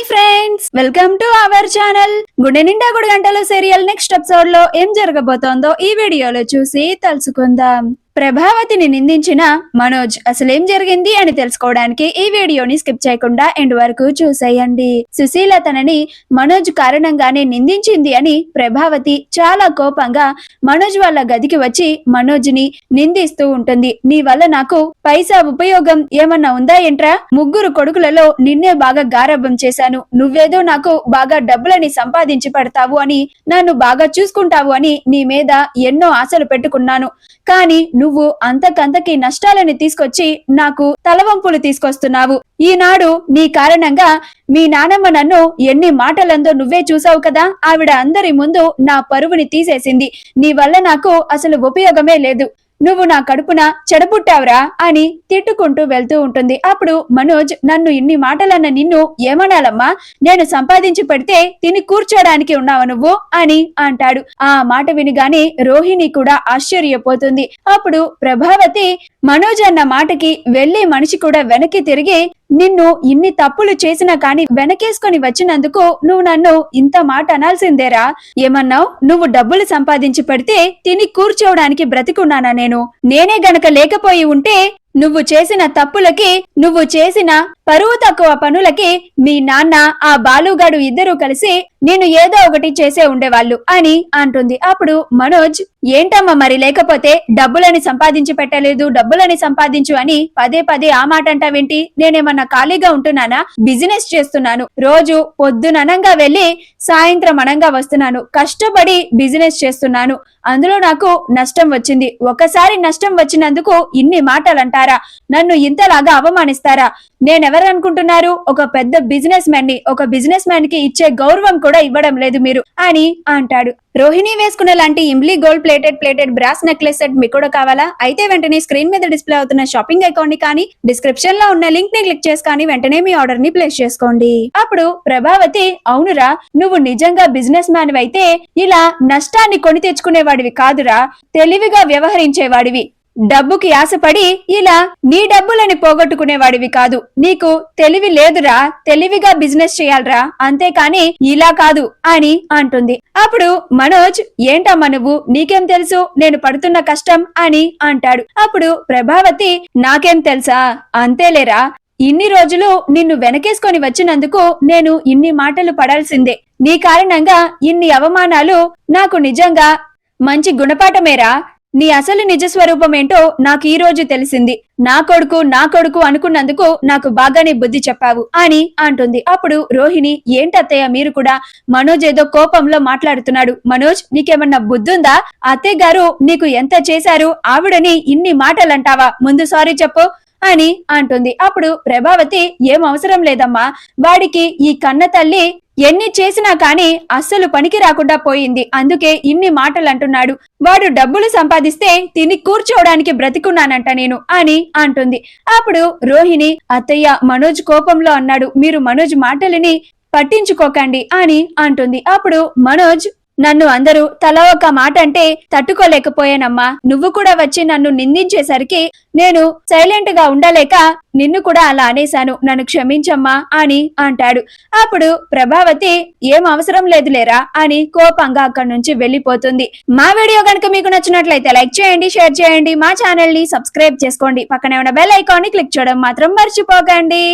Hi friends welcome to our channel గుండె నిండా గుడి గంటల సీరియల్ నెక్స్ట్ ఎపిసోడ్లో ఏం జరగబోతోందో ఈ వీడియోలో చూసి తెలుసుకుందాం ప్రభావతిని నిందించిన మనోజ్ అసలేం జరిగింది అని తెలుసుకోవడానికి ఈ వీడియోని స్కిప్ చేయకుండా ఎండ్ వరకు చూసేయండి. సుశీల తనని మనోజ్ కారణంగానే నిందించింది అని ప్రభావతి చాలా కోపంగా మనోజ్ వాళ్ళ గదికి వచ్చి మనోజ్ని నిందిస్తూ ఉంటుంది. నీ వల్ల నాకు పైసా ఉపయోగం ఏమన్నా ఉందా ఏంట్రా? ముగ్గురు కొడుకులలో నిన్నే బాగా గారభం చేశాను. నువ్వేదో నాకు బాగా డబ్బులని సంపాదించి పెడతావు అని నన్ను బాగా చూసుకుంటావు అని నీ మీద ఎన్నో ఆశలు పెట్టుకున్నాను. కానీ నువ్వు అంతకంతకి నష్టాలని తీసుకొచ్చి నాకు తలవంపులు తీసుకొస్తున్నావు. ఈనాడు నీ కారణంగా మీ నానమ్మ నన్ను ఎన్ని మాటలందో నువ్వే చూసావు కదా? ఆవిడ అందరి ముందు నా పరువుని తీసేసింది. నీ వల్ల నాకు అసలు ఉపయోగమే లేదు. నువ్వు నా కడుపున చెడబుట్టావురా అని తిట్టుకుంటూ వెళ్తూ ఉంటుంది. అప్పుడు మనోజ్ నన్ను ఇన్ని మాటలన్న నిన్ను ఏమనాలమ్మా? నేను సంపాదించి పెడితే తిని కూర్చోడానికి ఉన్నావు నువ్వు? అని అంటాడు. ఆ మాట వినిగానే రోహిణి కూడా ఆశ్చర్యపోతుంది. అప్పుడు ప్రభావతి మనోజ్ అన్న మాటకి వెళ్ళి మనిషి కూడా వెనక్కి తిరిగి నిన్ను ఇన్ని తప్పులు చేసినా కాని వెనకేసుకొని వచ్చినందుకు నువ్వు నన్ను ఇంత మాట అనాల్సిందేరా? ఏమన్నావు? నువ్వు డబ్బులు సంపాదించి పెడితే తిని కూర్చోవడానికి బ్రతికున్నానా నేను? నేనే గనక లేకపోయి ఉంటే నువ్వు చేసిన తప్పులకి నువ్వు చేసిన పరువు తక్కువ పనులకి మీ నాన్న ఆ బాలుగాడు ఇద్దరూ కలిసి నేను ఏదో ఒకటి చేసే ఉండేవాళ్ళు అని అంటుంది. అప్పుడు మనోజ్ ఏంటమ్మా మరి లేకపోతే డబ్బులని సంపాదించి పెట్టలేదు డబ్బులని సంపాదించు అని పదే పదే ఆ మాట అంటావేంటి? నేనేమన్నా ఖాళీగా ఉంటున్నానా? బిజినెస్ చేస్తున్నాను. రోజు పొద్దుననంగా వెళ్ళి సాయంత్రం అనంగా వస్తున్నాను. కష్టపడి బిజినెస్ చేస్తున్నాను. అందులో నాకు నష్టం వచ్చింది. ఒకసారి నష్టం వచ్చినందుకు ఇన్ని మాటలు అంటారా నన్ను ఇంతలాగా అవమానిస్తారా? నేనెవరనుకుంటున్నారు? ఒక పెద్ద బిజినెస్ మ్యాన్ని ఒక బిజినెస్ మ్యాన్కి ఇచ్చే గౌరవం కూడా ఇవ్వడం లేదు మీరు అని అంటాడు. రోహిణి వేసుకున్న లాంటి Imlie gold plated plated brass necklace set మీకు కూడా కావాలా? అయితే వెంటనే స్క్రీన్ మీద డిస్ప్లే అవుతున్న షాపింగ్ అకౌంట్ని కానీ డిస్క్రిప్షన్లో ఉన్న లింక్ని క్లిక్ చేసి కానీ వెంటనే మీ ఆర్డర్ని ప్లేస్ చేసుకోండి. అప్పుడు ప్రభావతి అవునురా నువ్వు నిజంగా బిజినెస్ మ్యాన్ అయితే ఇలా నష్టాన్ని కొని తెచ్చుకునేవాడివి కాదురా తెలివిగా వ్యవహరించేవాడివి. డబ్బుకి ఆశపడి ఇలా నీ డబ్బులని పోగొట్టుకునేవాడివి కాదు. నీకు తెలివి లేదురా తెలివిగా బిజినెస్ చేయాలరా అంతేకాని ఇలా కాదు అని అంటుంది. అప్పుడు మనోజ్ ఏంటమ్మా నువ్వు? నీకేం తెలుసు? నేను పడుతున్న కష్టం అని అంటాడు. అప్పుడు ప్రభావతి నాకేం తెలుసా? అంతేలేరా. ఇన్ని రోజులు నిన్ను వెనకేసుకొని వచ్చినందుకు నేను ఇన్ని మాటలు పడాల్సిందే. నీ కారణంగా ఇన్ని అవమానాలు నాకు నిజంగా మంచి గుణపాఠమేరా. నీ అసలు నిజ స్వరూపం ఏంటో నాకు ఈ రోజు తెలిసింది. నా కొడుకు నా కొడుకు అనుకున్నందుకు నాకు బాగానే బుద్ధి చెప్పావు అని అంటుంది. అప్పుడు రోహిణి ఏంటత్తయ్య మీరు కూడా? మనోజ్ ఏదో కోపంలో మాట్లాడుతున్నాడు. మనోజ్ నీకేమన్నా బుద్ధుందా? అత్తయ్య గారు నీకు ఎంత చేశారు? ఆవిడని ఇన్ని మాటలంటావా? ముందు సారీ చెప్పు అని అంటుంది. అప్పుడు ప్రభావతి ఏం అవసరం లేదమ్మా. వాడికి ఈ కన్న తల్లి ఎన్ని చేసినా కానీ అస్సలు పనికి రాకుండా పోయింది. అందుకే ఇన్ని మాటలు అంటున్నాడు వాడు డబ్బులు సంపాదిస్తే తిని కూర్చోవడానికి బ్రతికున్నానంట నేను అని అంటుంది. అప్పుడు రోహిణి అత్తయ్య మనోజ్ కోపంలో అన్నాడు. మీరు మనోజ్ మాటలని పట్టించుకోకండి అని అంటుంది. అప్పుడు మనోజ్ నన్ను అందరూ తల ఒక మాట అంటే తట్టుకోలేకపోయానమ్మా. నువ్వు కూడా వచ్చి నన్ను నిందించేసరికి నేను సైలెంట్గా ఉండలేక నిన్ను కూడా అలా అనేశాను. నన్ను క్షమించమ్మా అని అంటాడు. అప్పుడు ప్రభావతి ఏం అవసరం లేదులేరా అని కోపంగా అక్కడి నుంచి వెళ్ళిపోతుంది. మా వీడియో కనుక మీకు నచ్చినట్లయితే లైక్ చేయండి షేర్ చేయండి మా ఛానల్ని సబ్స్క్రైబ్ చేసుకోండి. పక్కనే ఉన్న బెల్ ఐకాన్ని క్లిక్ చేయడం మాత్రం మర్చిపోకండి.